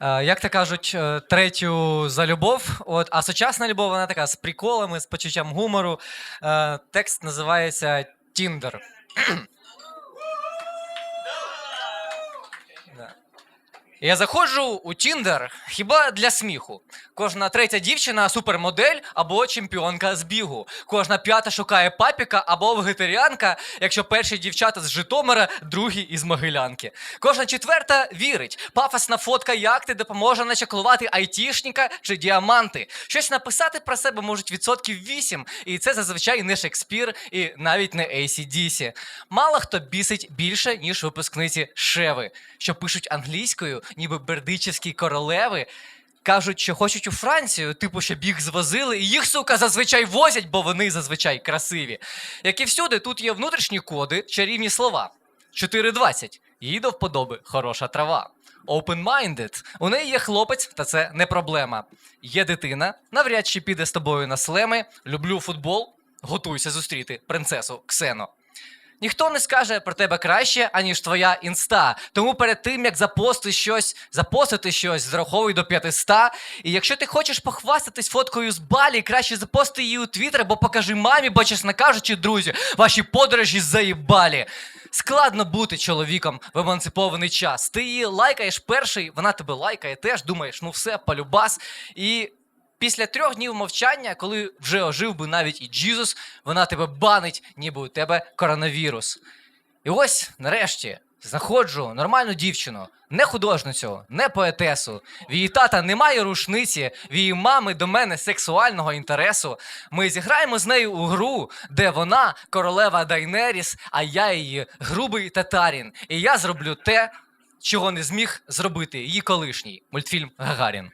Е, Як то кажуть, е, третю за любов. От, а сучасна любов, вона така з приколами, з почуттям гумору. Е, Текст називається Тіндер. Я заходжу у Тіндер хіба для сміху. Кожна третя дівчина супермодель або чемпіонка з бігу. Кожна п'ята шукає папіка або вегетаріанка, якщо перші дівчата з Житомира, другі із Могилянки. Кожна четверта вірить. Пафосна фотка яхти допоможе начаклувати айтішника чи діаманти. Щось написати про себе можуть відсотків 8, і це зазвичай не Шекспір і навіть не ACDC. Мало хто бісить більше, ніж випускниці Шеви, що пишуть англійською, ніби бердичівські королеви. Кажуть, що хочуть у Францію, типу, щоб їх звозили, і їх, сука, зазвичай возять, бо вони зазвичай красиві. Як і всюди, тут є внутрішні коди, чарівні слова. 4.20. Їй до вподоби хороша трава. Open-minded. У неї є хлопець, та це не проблема. Є дитина, навряд чи піде з тобою на слеми. Люблю футбол. Готуйся зустріти принцесу Ксено. Ніхто не скаже про тебе краще, аніж твоя інста. Тому перед тим, як запости щось, запостити щось, зараховуй до 500. І якщо ти хочеш похвастатись фоткою з Балі, краще запости її у Твіттер або покажи мамі, бо, чесно кажучи, друзі, ваші подорожі заїбалі. Складно бути чоловіком в емансипований час. Ти її лайкаєш перший, вона тебе лайкає теж, думаєш, ну все, полюбас. І після трьох днів мовчання, коли вже ожив би навіть і Джізус, вона тебе банить, ніби у тебе коронавірус. І ось, нарешті, знаходжу нормальну дівчину, не художницю, не поетесу. В її тата немає рушниці, в її мами до мене сексуального інтересу. Ми зіграємо з нею у гру, де вона королева Дайнеріс, а я її грубий татарін. І я зроблю те, чого не зміг зробити її колишній мультфільм Гагарін.